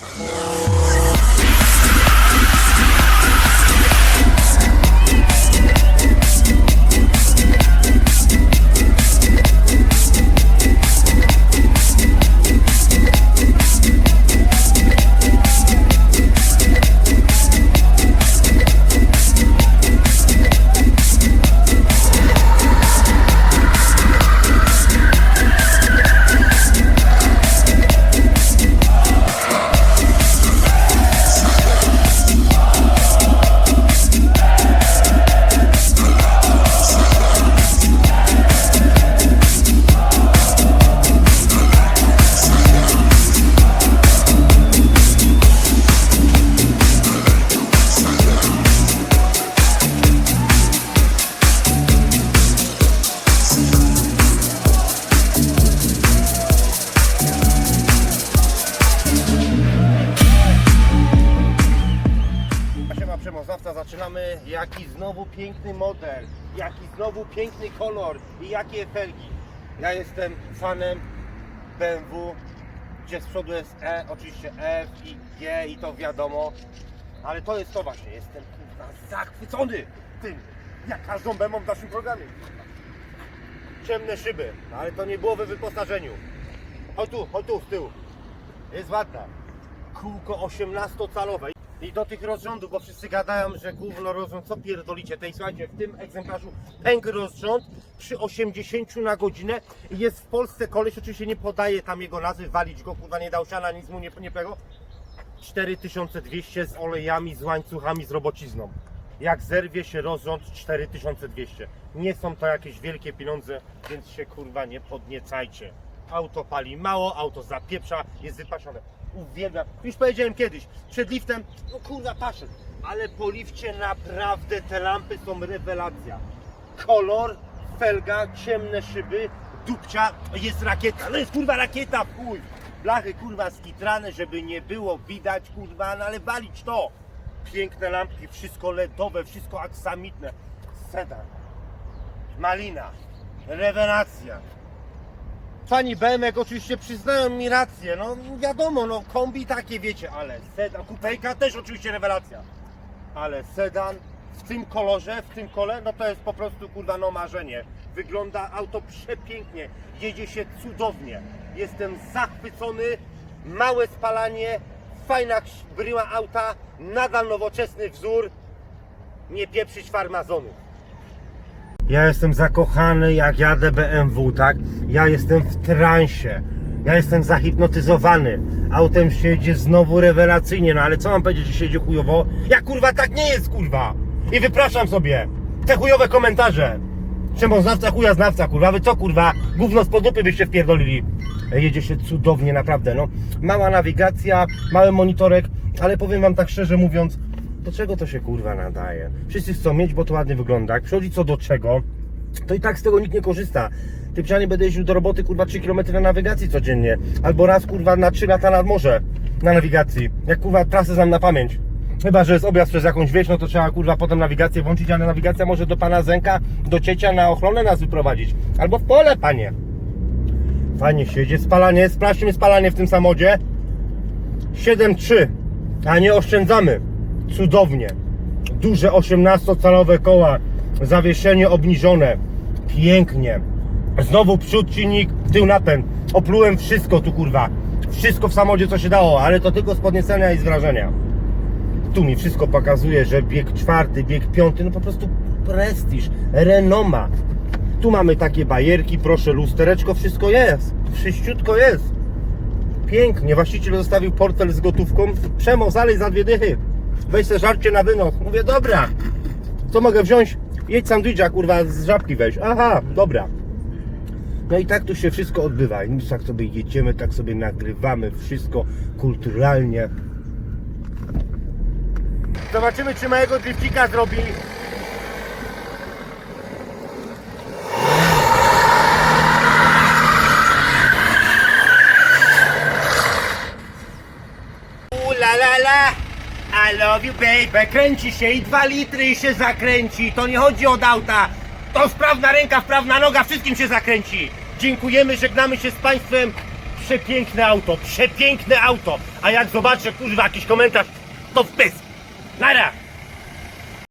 Yes. Jaki znowu piękny model, jaki znowu piękny kolor i jakie felgi. Ja jestem fanem BMW, gdzie z przodu jest E, oczywiście F i G i to wiadomo, ale to jest to właśnie, jestem kurwa zachwycony tym, jak każdą BMW w naszym programie. Ciemne szyby, ale to nie było we wyposażeniu. Chodź tu, chodź tu z tyłu. Jest ładna. Kółko 18-calowe. I do tych rozrządów, bo wszyscy gadają, że gówno rozrząd, co pierdolicie. Tej słuchajcie, w tym egzemplarzu pęk rozrząd przy 80 na godzinę. Jest w Polsce koleś, oczywiście nie podaje tam jego nazwy, walić go, kurwa nie dał siana, nic mu nie, nie pego. 4200 z olejami, z łańcuchami, z robocizną. Jak zerwie się rozrząd 4200. Nie są to jakieś wielkie pieniądze, więc się kurwa nie podniecajcie. Auto pali mało, auto zapieprza, jest wypasione. Uwielbiam. Już powiedziałem kiedyś, przed liftem, no kurwa paszę, ale po lifcie naprawdę te lampy są rewelacja. Kolor, felga, ciemne szyby, dupcia, jest rakieta. No jest kurwa rakieta, chuj. Blachy kurwa skitrane, żeby nie było widać kurwa, no ale walić to. Piękne lampki, wszystko LEDowe, wszystko aksamitne. Sedan. Malina. Rewelacja. Fani BMW oczywiście przyznają mi rację, no wiadomo, no kombi takie wiecie, ale sedan, kupejka też oczywiście rewelacja. Ale sedan w tym kolorze, w tym kole, no to jest po prostu kurwa no marzenie. Wygląda auto przepięknie, jedzie się cudownie. Jestem zachwycony, małe spalanie, fajna bryła auta, nadal nowoczesny wzór, nie pieprzyć farmazonów. Ja jestem zakochany jak jadę BMW, tak? Ja jestem w transie. Ja jestem zahipnotyzowany. Autem się jedzie znowu rewelacyjnie, no ale co mam powiedzieć, że się jedzie chujowo? Ja kurwa tak nie jest, kurwa! I wypraszam sobie te chujowe komentarze. Czemu znawca chuja znawca, kurwa? Wy co kurwa? Gówno z podupy byście wpierdolili. Jedzie się cudownie, naprawdę, no. Mała nawigacja, mały monitorek, ale powiem wam tak szczerze mówiąc, do czego to się kurwa nadaje? Wszyscy chcą mieć, bo to ładnie wygląda. Jak przychodzi co do czego, to i tak z tego nikt nie korzysta. Ty przynajmniej będę jeździł do roboty kurwa 3 km na nawigacji codziennie. Albo raz kurwa na 3 lata nad morze na nawigacji. Jak kurwa trasę znam na pamięć. Chyba, że jest objazd przez jakąś wieś, no to trzeba kurwa potem nawigację włączyć, ale nawigacja może do pana Zenka, do ciecia na ochronę nas wyprowadzić. Albo w pole, panie. Fajnie się jedzie. Spalanie, sprawdźmy spalanie w tym samochodzie. 7.3, a nie oszczędzamy. Cudownie. Duże 18-calowe koła, zawieszenie obniżone. Pięknie. Znowu przód silnik, tył napęd. Oplułem wszystko tu kurwa. Wszystko w samochodzie co się dało, ale to tylko z podniecenia i z wrażenia. Tu mi wszystko pokazuje, że bieg czwarty, bieg piąty, no po prostu prestiż, renoma. Tu mamy takie bajerki, proszę, lustereczko, wszystko jest. Wszyściutko jest. Pięknie, właściciel zostawił portfel z gotówką. Przemo, zalej za dwie dychy. Weź se żarcie na wynos. Mówię, dobra. Co mogę wziąć? Jedź sandwicha, kurwa, z żabki weź. Aha, dobra. No i tak tu się wszystko odbywa. I tak sobie jedziemy, tak sobie nagrywamy wszystko kulturalnie. Zobaczymy, czy mojego driftika zrobi. I love you baby. Kręci się i dwa litry i się zakręci. To nie chodzi od auta. To sprawna ręka, sprawna noga, wszystkim się zakręci. Dziękujemy, żegnamy się z Państwem. Przepiękne auto, przepiękne auto. A jak zobaczę kurwa jakiś komentarz, to w pysk. Nara!